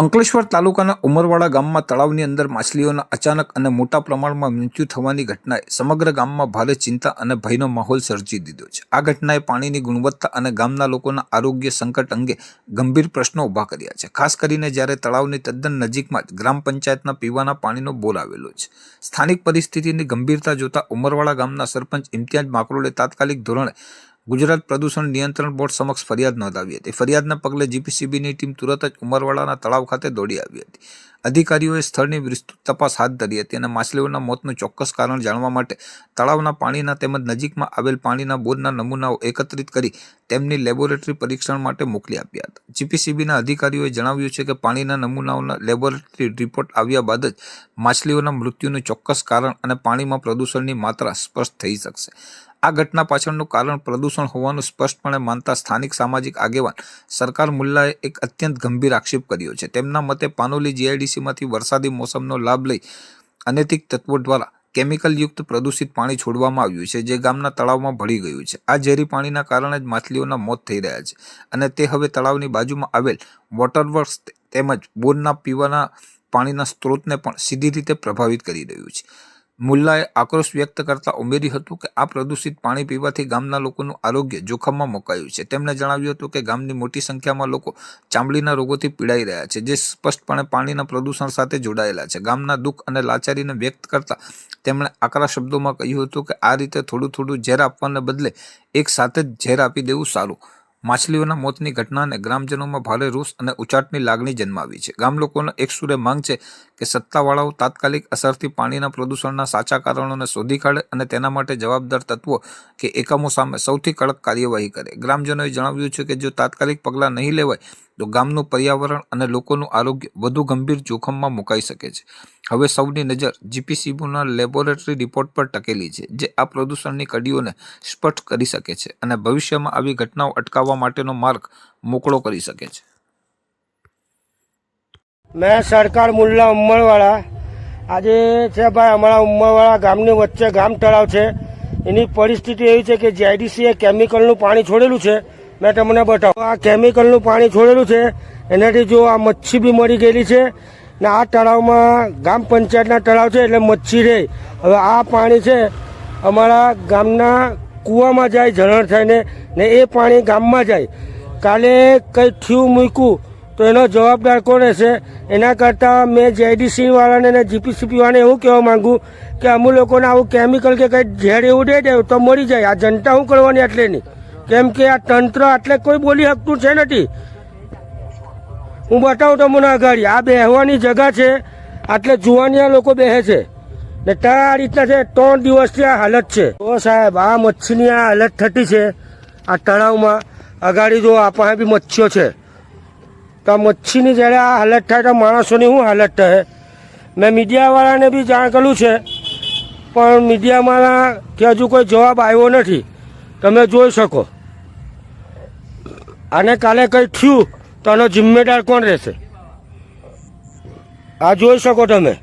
અંકલેશ્વર તાલુકાના ઉમરવાડા ગામમાં તળાવની અંદર માછલીઓના અચાનક અને મોટા પ્રમાણમાં મૃત્યુ થવાની ઘટનાએ સમગ્ર ગામમાં ભારે ચિંતા અને ભયનો માહોલ સર્જી દીધો છે. આ ઘટનાએ પાણીની ગુણવત્તા અને ગામના લોકોના આરોગ્ય સંકટ અંગે ગંભીર પ્રશ્નો ઊભા કર્યા છે. ખાસ કરીને જ્યારે તળાવની તદ્દન નજીકમાં જ ગ્રામ પંચાયતના પીવાના પાણીનો બોર આવેલો છે. સ્થાનિક પરિસ્થિતિની ગંભીરતા જોતા ઉમરવાડા ગામના સરપંચ ઇમ્તિયાજ માકરોલે તાત્કાલિક ધોરણે ગુજરાત પ્રદૂષણ નિયંત્રણ બોર્ડ સમક્ષ ફરિયાદ નોંધાવી હતી. ફરિયાદના પગલે જીપીસીબીની ટીમ તુરત જ ઉમરવાડાના તળાવ ખાતે દોડી આવી હતી. અધિકારીઓએ સ્થળની વિસ્તૃત તપાસ હાથ ધરી હતી અને માછલીઓના મોતનું ચોક્કસ કારણ જાણવા માટે તળાવના પાણીના તેમજ નજીકમાં આવેલ પાણીના બોરના નમૂનાઓ એકત્રિત કરી તેમની લેબોરેટરી પરીક્ષણ માટે મોકલી આપ્યા હતા. જીપીસીબીના અધિકારીઓએ જણાવ્યું છે કે પાણીના નમૂનાઓના લેબોરેટરી રિપોર્ટ આવ્યા બાદ જ માછલીઓના મૃત્યુનું ચોક્કસ કારણ અને પાણીમાં પ્રદૂષણની માત્રા સ્પષ્ટ થઈ શકશે. આ ઘટના પાછળનું કારણ પ્રદૂષણ હોવાનું સ્પષ્ટપણે માનતા સ્થાનિક સામાજિક આગેવાન સરકાર મુલ્લાએ એક અત્યંત ગંભીર આક્ષેપ કર્યો છે. તેમના મતે પાનોલી જીઆઈડીસીમાંથી વરસાદી મોસમનો લાભ લઈ અનૈતિક તત્વો દ્વારા કેમિકલયુક્ત પ્રદૂષિત પાણી છોડવામાં આવ્યું છે, જે ગામના તળાવમાં ભળી ગયું છે. આ ઝેરી પાણીના કારણે જ માછલીઓના મોત થઈ રહ્યા છે અને તે હવે તળાવની બાજુમાં આવેલ વોટરવર્ક્સ તેમજ બોરના પીવાના પાણીના સ્ત્રોતને પણ સીધી રીતે પ્રભાવિત કરી રહ્યું છે. મુલ્લાએ આક્રોશ વ્યક્ત કરતા ઉમેર્યું હતું કે આ પ્રદૂષિત પાણી પીવાથી ગામના લોકોનું આરોગ્ય જોખમમાં મુકાયું છે. તેમણે જણાવ્યું હતું કે ગામની મોટી સંખ્યામાં લોકો ચામડીના રોગોથી પીડાઈ રહ્યા છે, જે સ્પષ્ટપણે પાણીના પ્રદૂષણ સાથે જોડાયેલા છે. ગામના દુઃખ અને લાચારીને વ્યક્ત કરતા તેમણે આકરા શબ્દોમાં કહ્યું હતું કે આ રીતે થોડું થોડું ઝેર આપવાને બદલે એક સાથે જ ઝેર આપી દેવું સારું. માછલીઓના મોતની ઘટનાને ગ્રામજનોમાં ભારે રોષ અને ઉચાટની લાગણી જન્માવી છે. ગામ લોકોનો એક સુરે માંગ છે કે સત્તાવાળાઓ તાત્કાલિક અસરથી પાણીના પ્રદૂષણના સાચા કારણોને શોધી કાઢે અને તેના માટે જવાબદાર તત્વો કે એકમો સામે સૌથી કડક કાર્યવાહી કરે. ગ્રામજનોએ જણાવ્યું છે કે જો તાત્કાલિક પગલાં નહીં લેવાય તો ગામનું પર્યાવરણ અને લોકોનું આરોગ્ય વધુ ગંભીર જોખમમાં મુકાઈ શકે છે. હવે સૌની નજર જીપીસીબુના લેબોરેટરી રિપોર્ટ પર ટકેલી છે, જે આ પ્રદૂષણની કડીઓને સ્પષ્ટ કરી શકે છે અને ભવિષ્યમાં આવી ઘટનાઓ અટકાવવા માટેનો માર્ગ મોકળો કરી શકે છે. મેં સરકાર મુલ્લા ઉમરવાળા, આજે છે ભાઈ અમારા ઉમરવાળા ગામની વચ્ચે ગામ તળાવ છે. એની પરિસ્થિતિ એવી છે કે જીઆઈડીસીએ કેમિકલનું પાણી છોડેલું છે. મેં તમને બતાવું. આ કેમિકલનું પાણી છોડેલું છે. એનાથી જો આ મચ્છી બી મરી ગયેલી છે ને આ તળાવમાં ગામ પંચાયતના તળાવ છે એટલે મચ્છી રહે હવે આ પાણી છે અમારા ગામના કૂવામાં જાય, ઝરણ થઈને ને એ પાણી ગામમાં જાય. કાલે કંઈ થયું મૂક્યું તો એનો જવાબદાર કોણ રહેશે? એના કરતાં મેં જેડીસી વાળાને અને જીપીસીપી વાળાને એવું કહેવા માંગુ કે અમુક લોકોને આવું કેમિકલ કે કંઈ ઝેર એવું દે દે તો મરી જાય. આ જનતા શું કરવાની એટલે નહીં કેમ કે આ તંત્ર આટલે કોઈ બોલી શકતું છે નથી. હું બતાવું તમને આગળ. આ બેહવાની જગા છે. આટલે જુવાનિયા લોકો બેસે છે. ને ત્યાં આ રીતના છે, ત્રણ દિવસથી આ હાલત છે. તો સાહેબ, આ મચ્છીની આ હાલત થતી છે, આ તળાવમાં. અગાડી જો આ પાસે બી મચ્છીઓ છે. તો આ મચ્છીની જ્યારે આ હાલત થાય તો માણસોની શું હાલત થાય મેં મીડિયાવાળાને બી જાણ કર્યું છે. પણ મીડિયાવાળા કે હજુ કોઈ જવાબ આવ્યો નથી. તમે જોઈ શકો. અને કાલે કંઈ થયું તો આનો જિમ્મેદાર કોણ રહેશે? આ જોઈ શકો તમે.